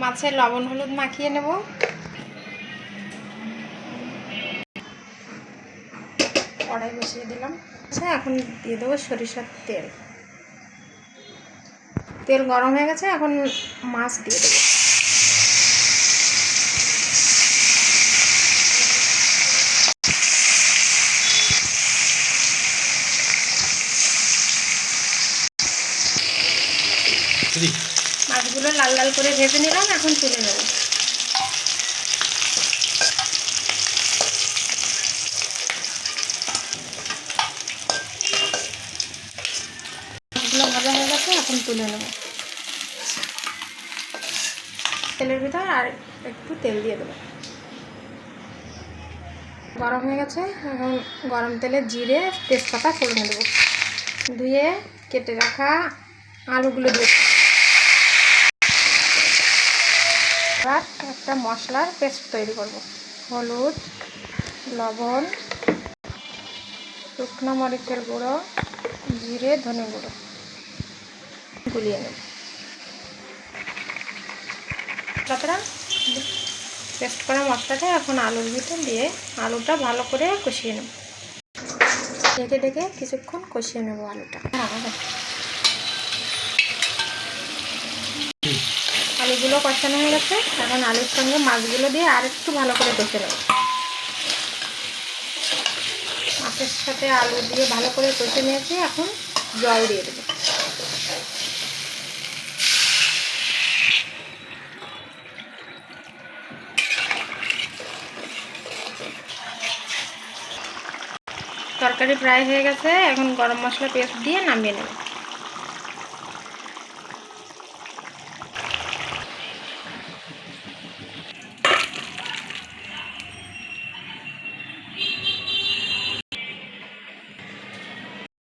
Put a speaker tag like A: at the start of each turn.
A: মাছে লবণ হলুদ মাখিয়ে নেব। কড়াই বসিয়ে দিলাম। আচ্ছা এখন দিয়ে দেবো সরিষার তেল। তেল গরম হয়ে গেছে, এখন মাছ দিয়ে দেবো। মাছগুলো লাল লাল করে ভেজে নিলাম, এখন তুলে নেব। মাছগুলো ভাজা হয়ে গেছে, এখন তুলে নেব। তেলের ভিতর আর একটু তেল দিয়ে দেবো। গরম হয়ে গেছে, এখন গরম তেলে জিরে, তেজপাতা ফোড়নে দেবো। ধুয়ে কেটে রাখা আলুগুলো দিয়ে এবার একটা মশলার পেস্ট তৈরি করব। হলুদ, লবণ, শুকনো মরিচের গুঁড়ো, জিরে, ধনে গুঁড়ো। গুলিয়ে নেব। তারপরে পেস্ট করা মশলাটা এখন আলুর ভিতর দিয়ে আলুটা ভালো করে কষিয়ে নেব। ঢেকে ঢেকে কিছুক্ষণ কষিয়ে নেব আলুটা। আলুগুলো কষানো হয়ে গেছে। এখন আলুর সঙ্গে মাছগুলো দিয়ে আর একটু ভালো করে কষে নেব। মাছের সাথে আলু দিয়ে ভালো করে কষে নিয়েছি, এখন জল দিয়ে দেবো। তরকারি প্রায় হয়ে গেছে, এখন গরম মশলা পেস্ট দিয়ে নামিয়ে নেব।